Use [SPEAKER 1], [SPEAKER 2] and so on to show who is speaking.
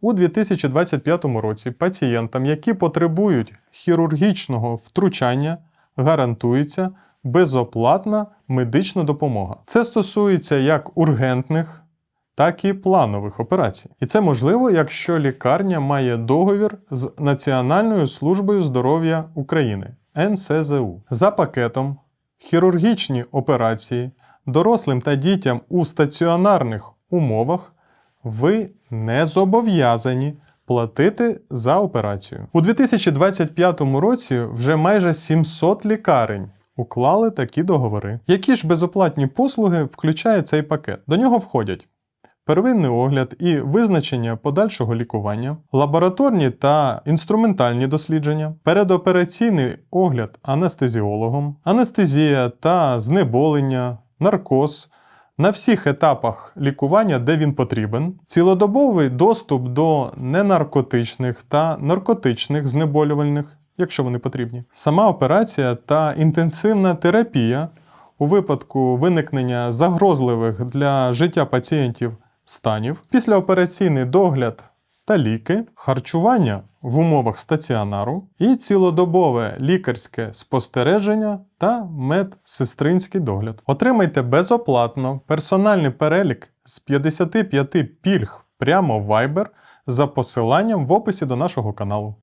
[SPEAKER 1] У 2025 році пацієнтам, які потребують хірургічного втручання, гарантується безоплатна медична допомога. Це стосується як ургентних, так і планових операцій. І це можливо, якщо лікарня має договір з Національною службою здоров'я України НСЗУ. За пакетом хірургічні операції дорослим та дітям у стаціонарних умовах ви не зобов'язані платити за операцію. У 2025 році вже майже 700 лікарень уклали такі договори. Які ж безоплатні послуги включає цей пакет? До нього входять первинний огляд і визначення подальшого лікування, лабораторні та інструментальні дослідження, передопераційний огляд анестезіологом, анестезія та знеболення, наркоз. На всіх етапах лікування, де він потрібен, цілодобовий доступ до ненаркотичних та наркотичних знеболювальних, якщо вони потрібні, сама операція та інтенсивна терапія у випадку виникнення загрозливих для життя пацієнтів станів, післяопераційний догляд та ліки, харчування в умовах стаціонару і цілодобове лікарське спостереження та медсестринський догляд. Отримайте безоплатно персональний перелік з 55 пільг прямо в Viber за посиланням в описі до нашого каналу.